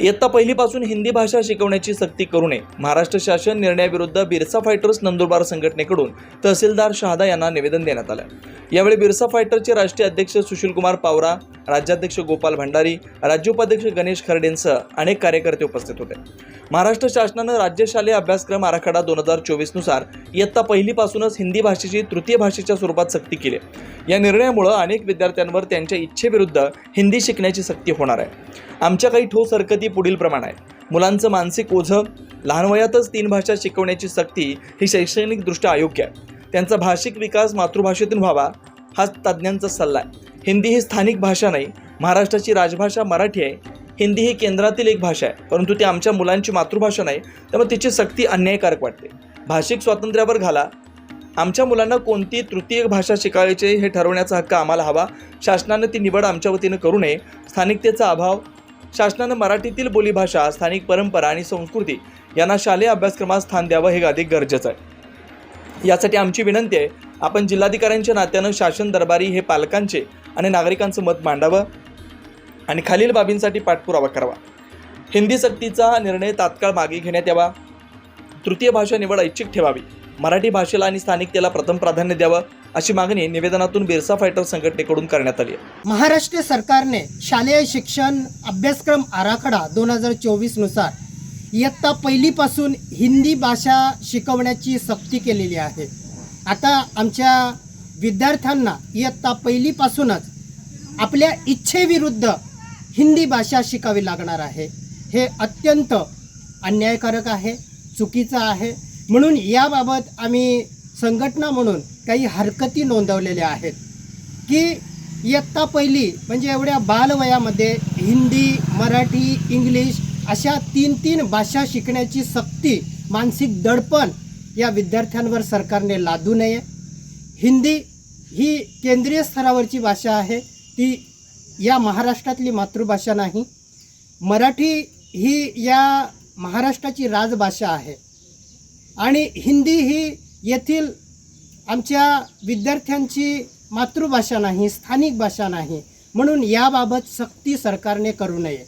इयत्ता पहिलीपासून हिंदी भाषा शिकवण्याची सक्ती करू नये. महाराष्ट्र शासन निर्णयाविरुद्ध बिरसा फायटर्स नंदुरबार संघटनेकडून तहसीलदार शहादा यांना निवेदन देण्यात आलं. यावेळी बिरसा फायटरचे राष्ट्रीय अध्यक्ष सुशीलकुमार पावरा राज्याध्यक्ष गोपाल भंडारी राज्योपाध्यक्ष गणेश खर्डेंसह अनेक कार्यकर्ते उपस्थित होते. महाराष्ट्र शासनानं राज्य शालेय अभ्यासक्रम आराखडा दोन हजार चोवीसनुसार इयत्ता पहिलीपासूनच हिंदी भाषेची तृतीय भाषेच्या स्वरूपात सक्ती केली या निर्णयामुळं अनेक विद्यार्थ्यांवर त्यांच्या इच्छेविरुद्ध हिंदी शिकण्याची सक्ती होणार आहे. आमच्या काही ठोस हरकती पुढील प्रमाण आहे. मुलांचं मानसिक ओझं लहान वयातच तीन भाषा शिकवण्याची सक्ती ही शैक्षणिकदृष्ट्या अयोग्य आहे. त्यांचा भाषिक विकास मातृभाषेतून व्हावा हा तज्ज्ञांचा सल्ला आहे. हिंदी ही स्थानिक भाषा नाही महाराष्ट्राची राजभाषा मराठी आहे. हिंदी ही केंद्रातील एक भाषा आहे परंतु ती आमच्या मुलांची मातृभाषा नाही त्यामुळे तिची सक्ती अन्यायकारक वाटते. भाषिक स्वातंत्र्यावर घाला. आमच्या मुलांना कोणती तृतीय भाषा शिकायची हे ठरवण्याचा हक्क आम्हाला हवा. शासनानं ती निवड आमच्या वतीनं करू नये. स्थानिकतेचा अभाव शासनानं मराठीतील बोलीभाषा स्थानिक परंपरा आणि संस्कृती यांना शालेय अभ्यासक्रमात स्थान द्यावं हे अधिक गरजेचं आहे. यासाठी आमची विनंती आहे आपण जिल्हाधिकाऱ्यांच्या नात्यानं शासन दरबारी हे पालकांचे आणि नागरिकांचं मत मांडावं आणि खालील बाबींसाठी पाठपुरावा करावा. हिंदी सक्तीचा निर्णय तात्काळ मागे घेण्यात यावा. तृतीय भाषा निवड ऐच्छिक ठेवावी. मराठी भाषेला आणि स्थानिकतेला प्रथम प्राधान्य द्यावं अशी मागणी निवेदनातून बिरसा फायटर संघटनेकडून करण्यात आली महाराष्ट्र सरकारने शालेय शिक्षण अभ्यासक्रम आराखडा दोन हजार चोवीसनुसार इयत्ता पहिलीपासून हिंदी भाषा शिकवण्याची सक्ती केलेली आहे. आता आमच्या विद्यार्थ्यांना इयत्ता पहिलीपासूनच आपल्या इच्छेविरुद्ध हिंदी भाषा शिकावी लागणार आहे. हे अत्यंत अन्यायकारक आहे चुकीचं आहे. म्हणून याबाबत आम्ही संघटना म्हणून काही हरकती नोंदवलेल्या आहेत. की इयत्ता पहिली म्हणजे एवढ्या बालवयामध्ये हिंदी मराठी इंग्लिश अशा तीन तीन भाषा शिकण्याची सक्ती मानसिक दडपण या विद्यार्थ्यांवर सरकारने लादू नये. हिंदी ही केंद्रीय स्तरावरची भाषा आहे. ती या महाराष्ट्रातली मातृभाषा नाही. मराठी ही या महाराष्ट्राची राजभाषा आहे. आणि हिंदी ही येथील आमच्या विद्यार्थ्यांची मातृभाषा नाही स्थानिक भाषा नाही. म्हणून याबाबत सक्ती सरकारने करू नये.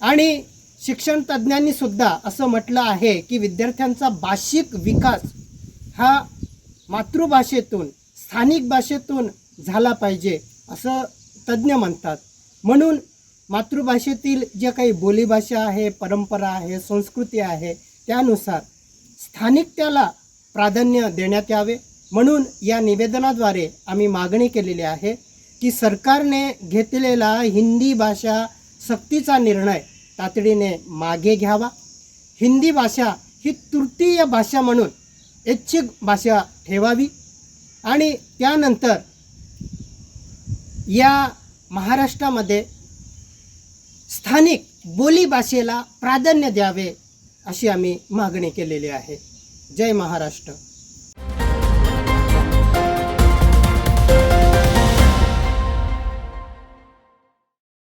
आणि शिक्षण तज्ज्ञांनीसुद्धा असं म्हटलं आहे की विद्यार्थ्यांचा भाषिक विकास हा मातृभाषेतून स्थानिक भाषेतून झाला पाहिजे असं तज्ज्ञ म्हणतात. म्हणून मातृभाषेतील जे काही बोलीभाषा आहे परंपरा आहे संस्कृती आहे त्यानुसार स्थानिकतेला प्राधान्य देण्यात यावे. म्हणून या निवेदनाद्वारे आम्ही मागणी केलेली आहे की सरकारने घेतलेला हिंदी भाषा सक्तीचा निर्णय तातडीने मागे घ्यावा. हिंदी भाषा ही तृतीय भाषा म्हणून ऐच्छिक भाषा ठेवावी आणि त्यानंतर या महाराष्ट्रामध्ये स्थानिक बोलीभाषेला प्राधान्य द्यावे अशी आम्ही मागणी केलेली आहे. जय महाराष्ट्र.